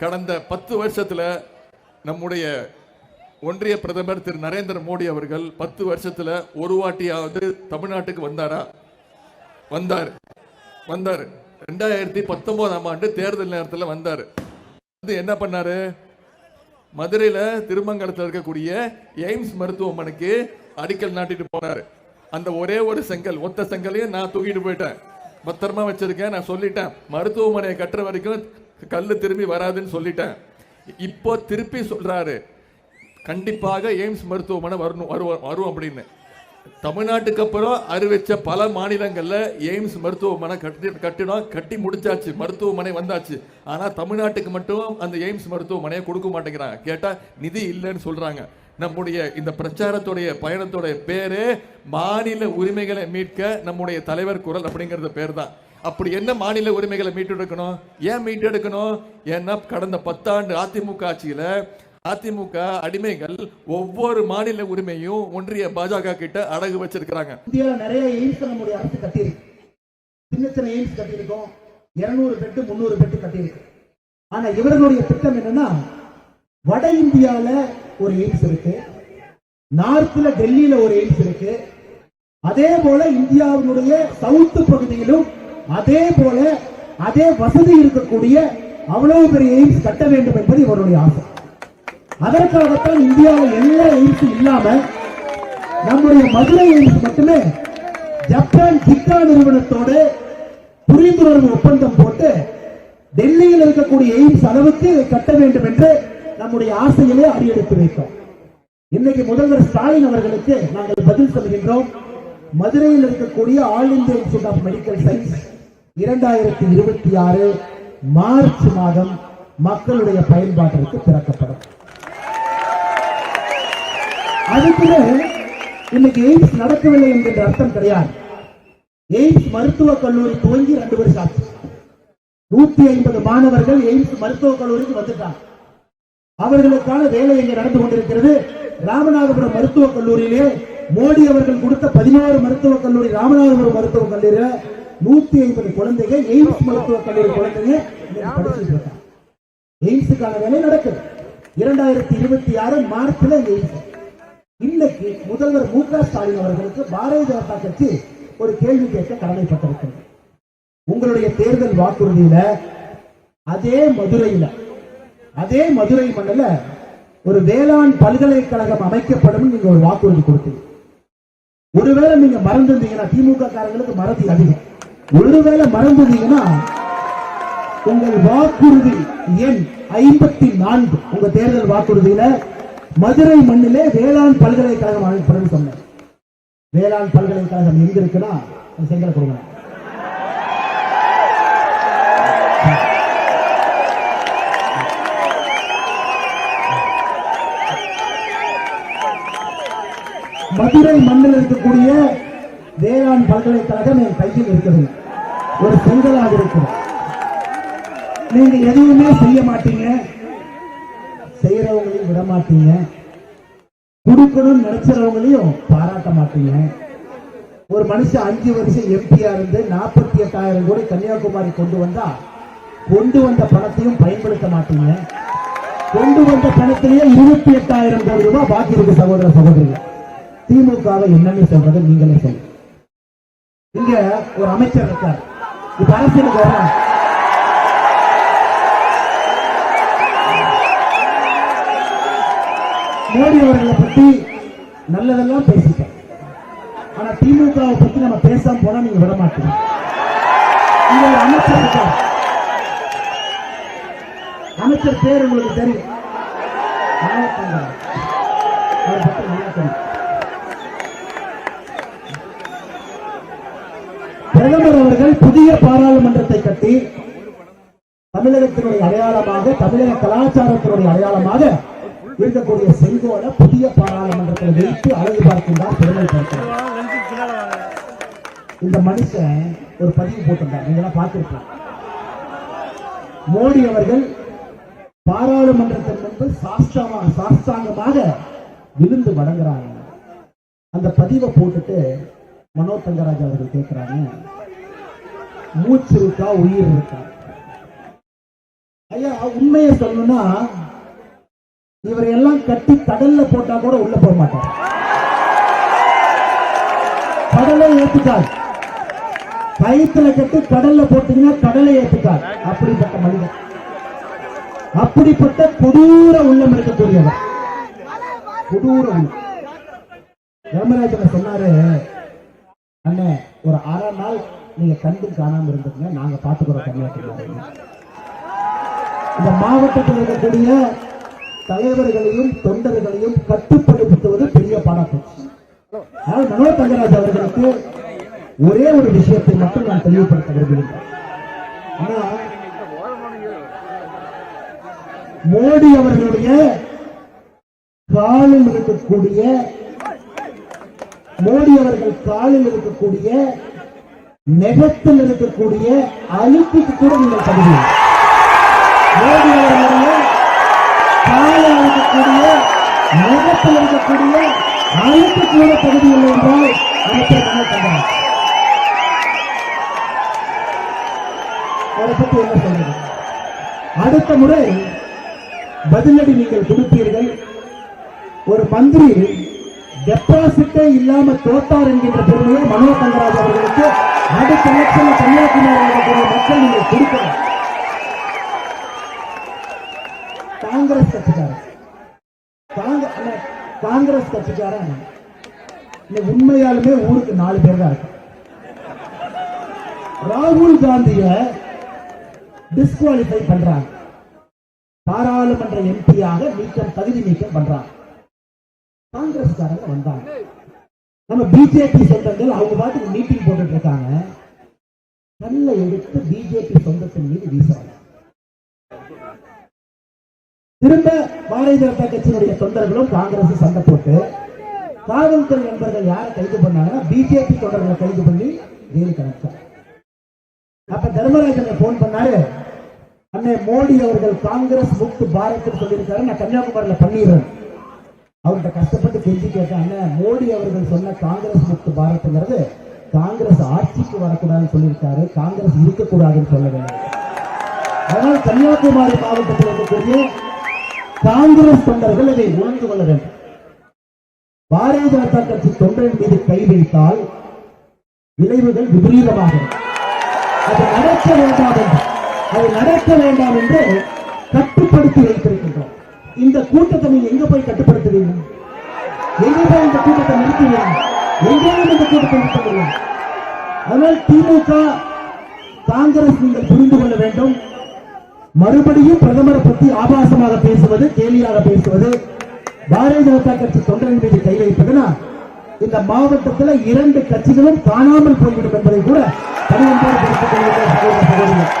கடந்த பத்து வருஷத்தில் நம்முடைய ஒன்றிய பிரதமர் திரு நரேந்திர மோடி அவர்கள் பத்து வருஷத்தில் ஒரு வாட்டியாவது தமிழ்நாட்டுக்கு வந்தாரா? வந்தார். வந்தார். ரெண்டாயிரத்தி பத்தொன்பதாம் ஆண்டு தேர்தல் நேரத்தில் வந்தார். வந்து என்ன பண்ணாரு? மதுரையில் திருமங்கலத்தில் இருக்கக்கூடிய எய்ம்ஸ் மருத்துவமனைக்கு அடிக்கல் நாட்டிட்டு போனார். அந்த ஒரே ஒரு செங்கல் ஒத்த செங்கலையும் நான் தூக்கிட்டு போயிட்டேன். பத்திரமா வச்சிருக்கேன் நான் சொல்லிட்டேன். மருத்துவமனையை கட்டுற வரைக்கும் கல் திரும்பி வராதுன்னு சொல்லிட்டேன். இப்போ திருப்பி சொல்றாரு. கண்டிப்பாக எய்ம்ஸ் மருத்துவமனை வரணும் வருவோம் வரும் அப்படின்னு. தமிழ்நாட்டுக்கு அப்புறம் அறிவிச்ச பல மாநிலங்களில் எய்ம்ஸ் மருத்துவமனை கட்டி கட்டிடம் கட்டி முடிச்சாச்சு மருத்துவமனை வந்தாச்சு. ஆனால் தமிழ்நாட்டுக்கு மட்டும் அந்த எய்ம்ஸ் மருத்துவமனையை கொடுக்க மாட்டேங்கிறாங்க. கேட்டால் நிதி இல்லைன்னு சொல்கிறாங்க நம்முடைய இந்த பிரச்சாரத்துடைய பயணத்துடைய பேரு மாநில உரிமைகளை மீட்க நம்முடைய தலைவர் குரல் அப்படிங்கிறது பேர் தான் அப்படி என்ன மாநில உரிமைகளை மீட்டெடுக்கணும்? ஏன் மீட்டெடுக்கணும்? ஏன்னா கடந்த பத்தாண்டு அதிமுக ஆட்சியில அதிமுக அடிமைகள் ஒவ்வொரு மாநில உரிமையும் ஒன்றிய பாஜக கிட்ட அடகு வச்சிருக்கிறாங்க. இந்தியாவில் நிறைய எய்ம்ஸ் நம்முடைய அரசு கட்டியிருக்கு. சின்ன சின்ன எய்ம்ஸ் கட்டியிருக்கோம். இருநூறு பெட்டு முந்நூறு பெட்டு கட்டியிருக்கு. ஆனா இவர்களுடைய திட்டம் என்னன்னா வட இந்தியால ஒரு எய்ம்ஸ் இருக்கு. நார்த்ல டெல்லியில ஒரு எய்ம்ஸ் இருக்கு. அதே போல இந்தியாவினுடைய சவுத் பகுதியிலும் அதே போல அதே வசதி இருக்கக்கூடிய அவ்வளவு பெரிய எய்ம்ஸ் கட்ட வேண்டும் என்பது இவருடைய ஆசை. அதற்காகத்தான் இந்தியாவில் எல்லா எய்ம்ஸும் இல்லாம நம்முடைய மதுரை எய்ம்ஸ் மட்டுமே ஜப்பான் ஜிக்கா நிறுவனத்தோடு புரிந்துணர்வு ஒப்பந்தம் போட்டு டெல்லியில் இருக்கக்கூடிய எய்ம்ஸ் அளவுக்கு கட்ட வேண்டும் என்று நம்முடைய ஆசையிலே அடியெடுத்து வைத்தோம். இன்னைக்கு முதல்வர் ஸ்டாலின் அவர்களுக்கு நாங்கள் பதில் சொல்கின்றோம். மதுரையில் இருக்கக்கூடிய all India institute of medical science இரண்டாயிரத்தி இருபத்தி ஆறு மார்ச் மாதம் மக்களுடைய பயன்பாட்டிற்கு திறக்கப்படும். அதுக்குன்னு இன்னைக்கு எய்ம்ஸ் நடக்கவில்லை என்கின்ற அர்த்தம் கிடையாது. எய்ம்ஸ் மருத்துவக் கல்லூரி துவங்கி ரெண்டு வருஷம் ஆச்சு. நூத்தி ஐம்பது மாணவர்கள் எய்ம்ஸ் மருத்துவக் கல்லூரிக்கு வந்துட்டாங்க. அவர்களுக்கான வேலை இங்கே நடந்து கொண்டிருக்கிறது. ராமநாதபுரம் மருத்துவக் கல்லூரியிலே மோடி அவர்கள் கொடுத்த பதினோரு மருத்துவக் கல்லூரி ராமநாதபுரம் மருத்துவக் கல்லூரியில நூத்தி ஐம்பது குழந்தைகள் எய்ம்ஸ் மருத்துவக் கல்லூரி குழந்தைங்க படிச்சுட்டு இருக்காங்க. எய்ம்ஸுக்கான வேலை நடக்குது. இரண்டாயிரத்தி இருபத்தி ஆறு மார்ச்ல எய்ம்ஸ். இன்னைக்கு முதல்வர் மு க ஸ்டாலின் அவர்களுக்கு பாரதிய ஜனதா கட்சி ஒரு கேள்வி கேட்க கடமைப்பட்டிருக்கிறது. உங்களுடைய தேர்தல் வாக்குறுதியில அதே மதுரையில அதே மதுரை மண்டல ஒரு வேளாண் பல்கலைக்கழகம் அமைக்கப்படும் நீங்க ஒரு வாக்குறுதி கொடுத்தீங்க. ஒருவேளை நீங்க மறந்துருந்தீங்கன்னா திமுக காரங்களுக்கு மறதி அதிகம். ஒருவேளை மறந்துருந்தீங்கன்னா உங்கள் வாக்குறுதி எண் ஐம்பத்தி நான்கு உங்க தேர்தல் வாக்குறுதியில மதுரை மண்ணிலே வேளாண் பல்கலைக்கழகம் அமைக்கப்படும் சொன்னேன் வேளாண் பல்கலைக்கழகம் எங்க இருக்குன்னா அது செங்கல கொடுங்க மதுரை மண்ணில் இருக்கக்கூடிய வேளாண் பல்கலைக்கழகம் என் கையில் இருக்குது ஒரு செங்கலாக இருக்கிறது நீங்க எதுவுமே செய்ய மாட்டீங்க. செய்யறவங்களையும் விட மாட்டீங்க. கொடுக்கணும்னு நினைச்சவங்களையும் பாராட்ட மாட்டீங்க. ஒரு மனுஷன் அஞ்சு வருஷம் எம்பியா இருந்து நாற்பத்தி எட்டாயிரம் கோடி கன்னியாகுமரி கொண்டு வந்தா கொண்டு வந்த பணத்தையும் பயன்படுத்த மாட்டீங்க. கொண்டு வந்த பணத்திலேயே இருபத்தி எட்டாயிரம் கோடி ரூபாய் பாக்கி இருக்கு சகோதர சகோதரிகள். திமுகவை என்னன்னு சொல்றது நீங்களே சொல்லுங்க. இங்க ஒரு அமைச்சர் இருக்கார். இப்ப அரசியலுக்கு வர்றாங்க மோடி அவர்களை பத்தி நல்லதெல்லாம் பேசிட்டேன். ஆனா திமுகவை பத்தி நம்ம பேசாம போனா நீங்க விட மாட்டீங்க. இங்க ஒரு அமைச்சர் இருக்கார். அமைச்சர் பேர் உங்களுக்கு தெரியும். அவர் பத்தி நல்லா தெரியும். பிரதமர் அவர்கள் புதிய பாராளுமன்றத்தை கட்டி தமிழகத்தினுடைய அடையாளமாக தமிழக கலாச்சாரத்தினுடைய அடையாளமாக இருக்கக்கூடிய செங்கோலை புதிய பாராளுமன்றத்தில் வைத்து அழகு பார்க்கின்றார் பெருமை இந்த மனுஷன் ஒரு பதிவு போட்டிருந்தார். நீங்க எல்லாம் பார்த்திருக்கலாம் மோடி அவர்கள் பாராளுமன்றத்தின் முன்பு சாஷ்டாமா சாஷ்டாங்கமாக விழுந்து வணங்குறாங்க. அந்த பதிவை போட்டுட்டு மனோ தங்கராஜ் அவர்கள் கேட்கிறாங்க மூச்சு இருக்கா உயிர் இருக்கா ஐயா உண்மையை சொல்லணும்னா இவரை எல்லாம் கட்டி கடல்ல போட்டா கூட உள்ள போக மாட்டார். கடலை ஏத்துக்கார் கயிற்றுல கட்டி கடல்ல போட்டீங்கன்னா கடலை ஏத்துக்கார் அப்படிப்பட்ட மனிதன் அப்படிப்பட்ட கொடூர உள்ளம் இருக்கக்கூடியவர். கொடூர உள்ளம். தர்மராஜன் சொன்னாரு அண்ணன் ஒரு அரை நாள் நீங்க கண்டு காணாம இருந்துங்க நாங்க பாத்துக்கிறோம் கன்னியாகுமரி இந்த மாவட்டத்தில் இருக்கக்கூடிய தலைவர்களையும் தொண்டர்களையும் கட்டுப்படுத்துவது பெரிய பாடப்போச்சு ஆனால் மனோ தங்கராஜ் அவர்களுக்கு ஒரே ஒரு விஷயத்தை மட்டும் நான் தெளிவுபடுத்த விரும்புகிறேன் ஆனா மோடி அவர்களுடைய காலில் இருக்கக்கூடிய மோடி அவர்கள் காலில் இருக்கக்கூடிய நெகத்தில் இருக்கக்கூடிய அழுக்குக்கு கூட நீங்கள் தகுதி மோடி அவர்களுடைய காலில் இருக்கக்கூடிய நெகத்தில் இருக்கக்கூடிய அழுக்கு கூட தகுதி இல்லை என்றால் அமைச்சர் மனோ தங்கராஜ் அதை பற்றி என்ன சொல்றது? அடுத்த முறை பதிலடி நீங்கள் கொடுப்பீர்கள். ஒரு மந்திரி டெபாசிட்டே இல்லாம தோத்தார் என்கின்ற பெருமையை மனோ தங்கராஜ் அவர்களுக்கு அடுத்த எலெக்ஷன்ல கன்னியாகுமரி மக்கள் நீங்கள் கொடுக்கணும். காங்கிரஸ் கட்சிக்காரன். காங்கிரஸ் கட்சிக்காரன் இந்த உண்மையாலுமே ஊருக்கு நாலு பேர் தான் இருக்கு ராகுல் காந்திய டிஸ்குவாலிஃபை பண்றாங்க. பாராளுமன்ற எம்பியாக நீக்கம் தகுதி நீக்கம் பண்றாங்க. காங்கிரஸ்காரங்க வந்தாங்க. நம்ம பிஜேபி சொந்தங்கள் அவங்க பாட்டுக்கு மீட்டிங் போட்டுட்டு இருக்காங்க. கல்லை எடுத்து பிஜேபி சொந்தத்தின் மீது வீசுறாங்க. திரும்ப பாரதிய ஜனதா கட்சியினுடைய தொண்டர்களும் காங்கிரஸ் சண்டை போட்டு காவல்துறை நண்பர்கள் யாரை கைது பண்ணாங்கன்னா பிஜேபி தொண்டர்களை கைது பண்ணி ஜெயிலுக்கு அனுப்பிச்சாங்க. அப்ப தர்மராஜன் போன் பண்ணாரு. அண்ணே மோடி அவர்கள் காங்கிரஸ் முக்து பாரத் சொல்லியிருக்காரு. நான் கன்னியாகுமரியில பண்ணிடுறேன். அவர்கிட்ட கஷ்டப்பட்டு கெஞ்சி கேட்டேன் அண்ணே மோடி அவர்கள் சொன்ன காங்கிரஸ் முக்து பாரத்ங்கிறது காங்கிரஸ் ஆட்சிக்கு வரக்கூடாதுன்னு சொல்லியிருக்காரு காங்கிரஸ் இருக்கக்கூடாதுன்னு சொல்ல வேண்டும் அதனால் கன்னியாகுமரி மாவட்டத்தில் இருக்கக்கூடிய காங்கிரஸ் தொண்டர்கள் இதை உணர்ந்து கொள்ள வேண்டும். பாரதிய ஜனதா கட்சி தொண்டரின் மீது கை வைத்தால் விளைவுகள் விபரீதமாக அது நடக்க வேண்டாம் என்று அது நடக்க வேண்டாம் என்று கட்டுப்படுத்தி வைத்திருக்கின்றோம் இந்த கூட்டத்தை நீங்க எங்க போய் கட்டுப்படுத்துவீங்க? எங்க போய் இந்த கூட்டத்தை நிறுத்துவீங்க? எங்கேயும் இந்த கூட்டத்தை நிறுத்த முடியும் அதனால் திமுக காங்கிரஸ் நீங்கள் புரிந்து கொள்ள வேண்டும். மறுபடியும் பிரதமரை பற்றி ஆபாசமாக பேசுவது கேலியாக பேசுவது பாரதிய ஜனதா கட்சி தொண்டரின் மீது கை வைப்பதுனா இந்த மாவட்டத்தில் இரண்டு கட்சிகளும் காணாமல் போய்விடும் என்பதை கூட பணிவன்போடு தெரிவித்துக்